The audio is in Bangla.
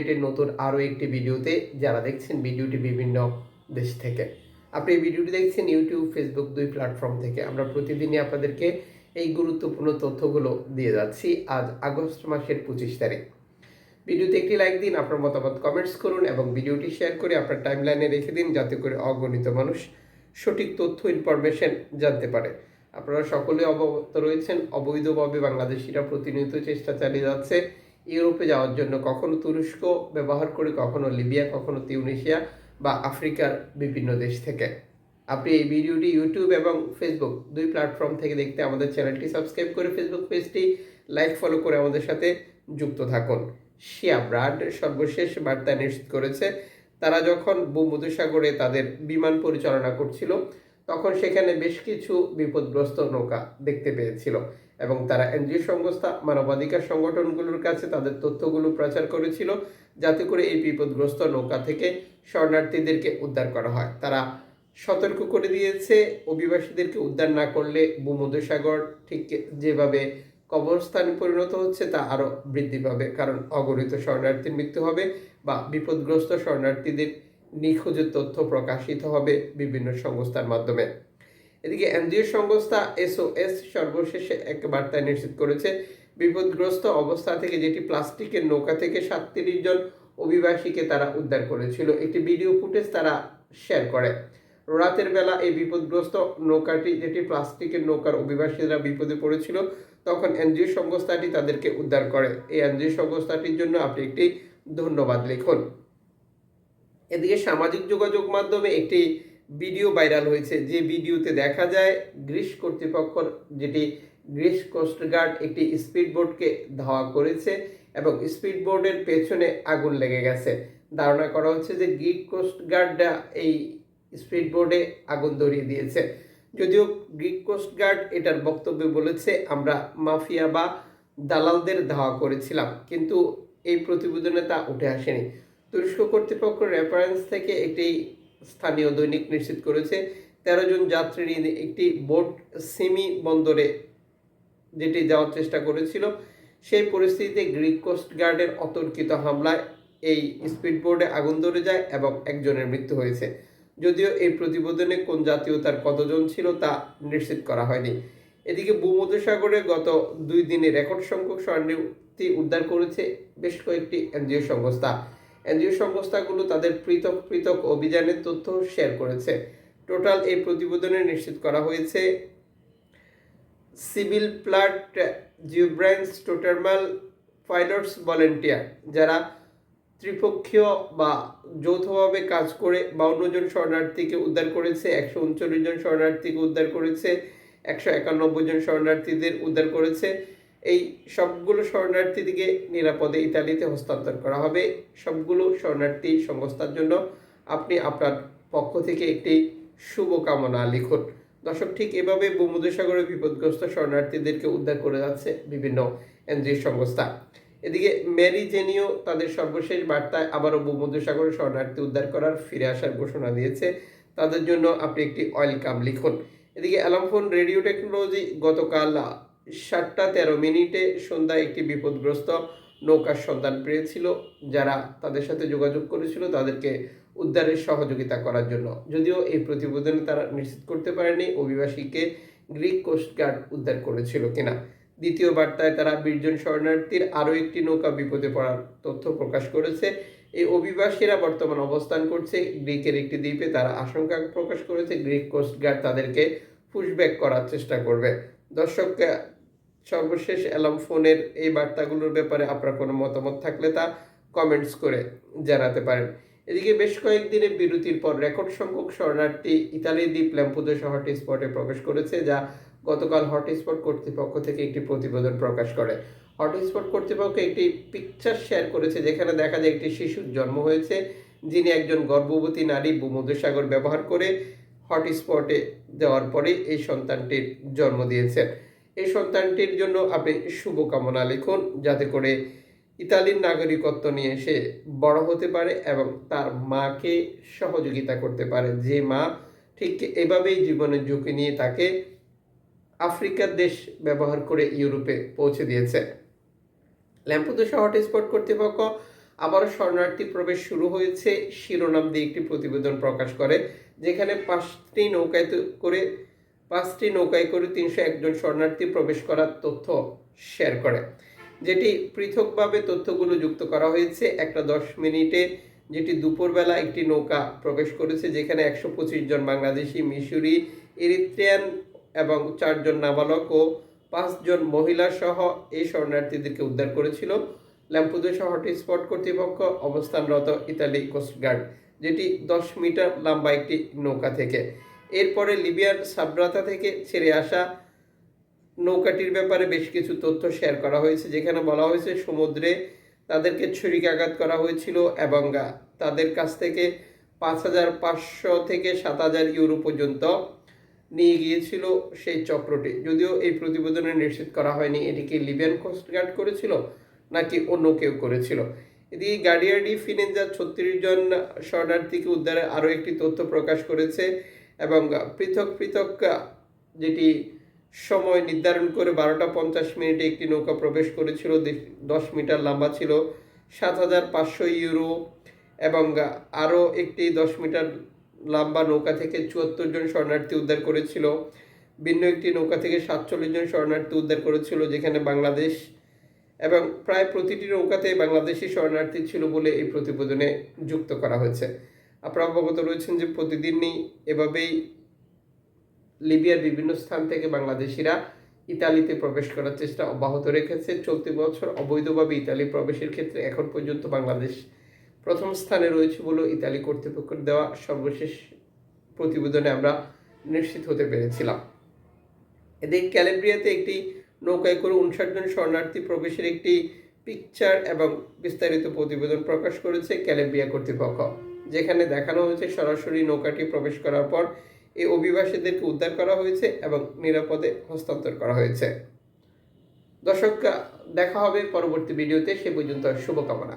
এটির নতুন আরও একটি ভিডিওতে যারা দেখছেন ভিডিওটি বিভিন্ন দেশ থেকে। আপনি এই ভিডিওটি দেখছেন ইউটিউব ফেসবুক দুই প্ল্যাটফর্ম থেকে। আমরা প্রতিদিনই আপনাদেরকে এই গুরুত্বপূর্ণ তথ্যগুলো দিয়ে যাচ্ছি আজ আগস্ট মাসের পঁচিশ তারিখ। ভিডিওতে একটি লাইক দিন, আপনার মতামত কমেন্টস করুন এবং ভিডিওটি শেয়ার করে আপনার টাইমলাইনে রেখে দিন যাতে করে অগণিত মানুষ সঠিক তথ্য ইনফরমেশন জানতে পারে। আপনারা সকলে অবগত রয়েছেন, অবৈধভাবে বাংলাদেশিরা প্রতিনিয়ত চেষ্টা চালিয়ে যাচ্ছে ইউরোপে যাওয়ার জন্য কখনো তুরস্ক ব্যবহার করে, কখনো লিবিয়া, কখনো তিউনিশিয়া বা আফ্রিকার বিভিন্ন দেশ থেকে। আপনি এই ভিডিওটি ইউটিউব এবং ফেসবুক দুই প্ল্যাটফর্ম থেকে দেখতে আমাদের চ্যানেলটি সাবস্ক্রাইব করে ফেসবুক পেজটি লাইক, ফলো করে আমাদের সাথে যুক্ত থাকুন। শিয়া ব্র্যান্ড সর্বশেষ বার্তা নিশ্চিত করেছে, তারা যখন ভূমধ্যসাগরে তাদের বিমান পরিচালনা করছিল তখন সেখানে বেশ কিছু বিপদগ্রস্ত নৌকা দেখতে পেয়েছিল এবং তারা এনজিও সংস্থা, মানবাধিকার সংগঠনগুলোর কাছে তাদের তথ্যগুলো প্রচার করেছিল যাতে করে এই বিপদগ্রস্ত নৌকা থেকে শরণার্থীদেরকে উদ্ধার করা হয়। তারা সতর্ক করে দিয়েছে, অভিবাসীদেরকে উদ্ধার না করলে ভূমধ্যসাগর ঠিক যেভাবে কবরস্থানে পরিণত হচ্ছে তা আরও বৃদ্ধি পাবে। কারণ অগণিত শরণার্থীর মৃত্যু হবে বা বিপদগ্রস্ত শরণার্থীদের নিখোঁজের তথ্য প্রকাশিত হবে বিভিন্ন সংস্থার মাধ্যমে। এদিকে এনজিও সংস্থা এসওএস সর্বশেষে এক বার্তায় নিশ্চিত করেছে, বিপদগ্রস্ত অবস্থা থেকে যেটি প্লাস্টিকের নৌকা থেকে সাতত্রিশ জন অভিবাসীকে তারা উদ্ধার করেছিল, একটি ভিডিও ফুটেজ তারা শেয়ার করে। রাতের বেলা এই বিপদগ্রস্ত নৌকাটি যেটি প্লাস্টিকের নৌকার অভিবাসীরা বিপদে পড়েছিল, তখন এনজিও সংস্থাটি তাদেরকে উদ্ধার করে। এই এনজিও সংস্থাটির জন্য আপনি একটি ধন্যবাদ লিখুন। এদিকে সামাজিক যোগাযোগ মাধ্যমে একটি ভিডিও ভাইরাল হয়েছে। যে ভিডিওতে দেখা যায় গ্রিস কর্তৃপক্ষ যেটি গ্রিস কোস্টগার্ড একটি স্পিড বোটকে ধাওয়া করেছে এবং স্পিড বোর্ডের পেছনে আগুন লেগে গেছে। ধারণা করা হচ্ছে যে গ্রিক কোস্টগার্ডরা এই স্পিড বোর্ডে আগুন ধরিয়ে দিয়েছে। যদিও গ্রিক কোস্টগার্ড এটার বক্তব্যে বলেছে, আমরা মাফিয়া বা দালালদের ধাওয়া করেছিলাম, কিন্তু এই প্রতিবেদনে তা উঠে আসেনি। তুরস্ক কর্তৃপক্ষ রেফারেন্স থেকে একটি স্থানীয় দৈনিক নিশ্চিত করেছে, তেরো জন যাত্রী একটি বোট সিমি বন্দরে যেটি যাওয়ার চেষ্টা করেছিল। সেই পরিস্থিতিতে গ্রিক কোস্ট গার্ডের অতর্কিত হামলায় এই স্পিডবোর্ডে আগুন ধরে যায় এবং একজনের মৃত্যু হয়েছে। যদিও এই প্রতিবেদনে কোন জাতীয়তার কতজন ছিল তা নিশ্চিত করা হয়নি। এদিকে ভূমধ্যসাগরে গত দুই দিনে রেকর্ড সংখ্যক শরণার্থী উদ্ধার করেছে বেশ কয়েকটি এনজিও সংস্থা। এনজিও সংস্থাগুলো তাদের পৃথক পৃথক অভিযানের তথ্য শেয়ার করেছে। টোটাল এই প্রতিবেদনে নিশ্চিত করা হয়েছে, সিভিল প্লাট জিওব্রান্স টোটারমাল পাইলটস ভলেন্টিয়ার, যারা ত্রিপক্ষীয় বা যৌথভাবে কাজ করে বাউন্ন জন শরণার্থীকে উদ্ধার করেছে, একশো উনচল্লিশ জন শরণার্থীকে উদ্ধার করেছে, একশো একানব্বই জন শরণার্থীদের উদ্ধার করেছে। এই সবগুলো শরণার্থীদিকে নিরাপদে ইতালিতে হস্তান্তর করা হবে। সবগুলো শরণার্থী সংস্থার জন্য আপনি আপনার পক্ষ থেকে একটি শুভকামনা লিখুন। দর্শক, ঠিক এভাবে ভূমধ্যসাগরে বিপদগ্রস্ত শরণার্থীদেরকে উদ্ধার করে যাচ্ছে বিভিন্ন এনজিও সংস্থা। এদিকে ম্যারি জেনিও তাদের সর্বশেষ বার্তায় আবারও ভূমধ্যসাগরে শরণার্থী উদ্ধার করার ফিরে আসার ঘোষণা দিয়েছে। তাদের জন্য আপনি একটি ওয়েলকাম লিখুন। এদিকে অ্যালামফোন রেডিও টেকনোলজি গতকাল সাতটা তেরো মিনিটে সন্ধ্যায় একটি বিপদগ্রস্ত নৌকার সন্ধান পেয়েছিল, যারা তাদের সাথে যোগাযোগ করেছিল, তাদেরকে উদ্ধারের সহযোগিতা করার জন্য। যদিও এই প্রতিবেদনে তারা নিশ্চিত করতে পারেনি অভিবাসীকে গ্রিক কোস্টগার্ড উদ্ধার করেছিল কিনা। দ্বিতীয় বার্তায় তারা বীরজন শরণার্থীর আরও একটি নৌকা বিপদে পড়ার তথ্য প্রকাশ করেছে। এই অভিবাসীরা বর্তমান অবস্থান করছে। গ্রিকের একটি দ্বীপে তারা আশঙ্কা প্রকাশ করেছে, গ্রিক কোস্টগার্ড তাদেরকে পুশব্যাক করার চেষ্টা করবে। দর্শক সর্বশেষ অ্যালাম ফোনের এই বার্তাগুলোর ব্যাপারে আপনার কোনো মতামত থাকলে তা কমেন্টস করে জানাতে পারেন। এদিকে বেশ কয়েকদিনের বিরতির পর রেকর্ড সংখ্যক শরণার্থী ইতালি দ্বীপ ল্যাম্পুদো শহরটি স্পটে প্রবেশ করেছে, যা গতকাল হটস্পট কর্তৃপক্ষ থেকে একটি প্রতিবেদন প্রকাশ করে। হটস্পট কর্তৃপক্ষ একটি পিকচার শেয়ার করেছে, যেখানে দেখা যায় একটি শিশুর জন্ম হয়েছে, যিনি একজন গর্ভবতী নারী ভূমধ্যসাগর ব্যবহার করে হটস্পটে দেওয়ার পরে এই সন্তানটির জন্ম দিয়েছেন। এই সন্তানটির জন্য আপনি শুভকামনা লিখুন যাতে করে ইতালির নাগরিকত্ব নিয়ে সে বড় হতে পারে এবং তার মাকে সহযোগিতা করতে পারে। যে মা ঠিক এভাবেই জীবনের ঝুঁকি নিয়ে তাকে আফ্রিকার দেশ ব্যবহার করে ইউরোপে পৌঁছে দিয়েছে। ল্যাম্পুদোসা হটস্পট কর্তৃপক্ষ আবারও শরণার্থী প্রবেশ শুরু হয়েছে। শিরোনাম দিয়ে একটি প্রতিবেদন প্রকাশ করে, যেখানে পাঁচটি নৌকায় করে পাঁচটি নৌকায় করে তিনশো একজন শরণার্থী প্রবেশ করার তথ্য শেয়ার করে। যেটি পৃথকভাবে তথ্যগুলো যুক্ত করা হয়েছে একটা দশ মিনিটে, যেটি দুপুরবেলা একটি নৌকা প্রবেশ করেছে যেখানে একশো পঁচিশ জন বাংলাদেশি মিশরি এরিত্রিয়ান এবং চারজন নাবালক ও পাঁচজন মহিলা সহ এই শরণার্থীদেরকে উদ্ধার করেছিল। ল্যাম্পুদো শহরটি স্পট কর্তৃপক্ষ অবস্থানরত ইতালি কোস্টগার্ড, যেটি দশ মিটার লম্বা একটি নৌকা থেকে। এরপরে লিবিয়ার সাবরাতা থেকে ছেড়ে আসা নৌকাটির ব্যাপারে বেশ কিছু তথ্য শেয়ার করা হয়েছে, যেখানে বলা হয়েছে সমুদ্রে তাদেরকে ছুরিকাঘাত করা হয়েছিল এবং তাদের কাছ থেকে পাঁচ হাজার পাঁচশো থেকে সাত হাজার ইউরো পর্যন্ত নিয়ে গিয়েছিল সেই চক্রটি। যদিও এই প্রতিবেদনে নিশ্চিত করা হয়নি এটি কি লিবিয়ান কোস্টগার্ড করেছিল নাকি অন্য কেউ করেছিল। এদিকে গার্ডিয়াডি ফিনেজা ছত্রিশ জন শরণার্থীকে উদ্ধারে আরও একটি তথ্য প্রকাশ করেছে। এবং পৃথক পৃথক, যেটি সময় নির্ধারণ করে বারোটা পঞ্চাশ মিনিটে একটি নৌকা প্রবেশ করেছিল, দশ মিটার লম্বা ছিল, সাত হাজার পাঁচশো ইউরো এবং আরও একটি দশ মিটার লম্বা নৌকা থেকে চুয়াত্তর জন শরণার্থী উদ্ধার করেছিল। ভিন্ন একটি নৌকা থেকে সাতচল্লিশ জন শরণার্থী উদ্ধার করেছিল, যেখানে বাংলাদেশ এবং প্রায় প্রতিটি নৌকাতে বাংলাদেশি শরণার্থী ছিল বলে এই প্রতিবেদনে যুক্ত করা হয়েছে। আপনারা অবগত রয়েছেন যে প্রতিদিনই এভাবেই লিবিয়ার বিভিন্ন স্থান থেকে বাংলাদেশিরা ইতালিতে প্রবেশ করার চেষ্টা অব্যাহত রেখেছে। চলতি বছর অবৈধভাবে ইতালি প্রবেশের ক্ষেত্রে এখন পর্যন্ত বাংলাদেশ প্রথম স্থানে রয়েছে বলে ইতালি কর্তৃপক্ষের দেওয়া সর্বশেষ প্রতিবেদনে আমরা নিশ্চিত হতে পেরেছিলাম। এদিকে ক্যালেব্রিয়াতে একটি নৌকায় করে উনষাট জন শরণার্থী প্রবেশের একটি পিকচার এবং বিস্তারিত প্রতিবেদন প্রকাশ করেছে ক্যালেব্রিয়া কর্তৃপক্ষ। যেখানে দেখানো হয়েছে সরাসরি নৌকাটি প্রবেশ করার পর এই অভিবাসীদেরকে উদ্ধার করা হয়েছে এবং নিরাপদে হস্তান্তর করা হয়েছে। দর্শক, দেখা হবে পরবর্তী ভিডিওতে। সে পর্যন্ত শুভকামনা।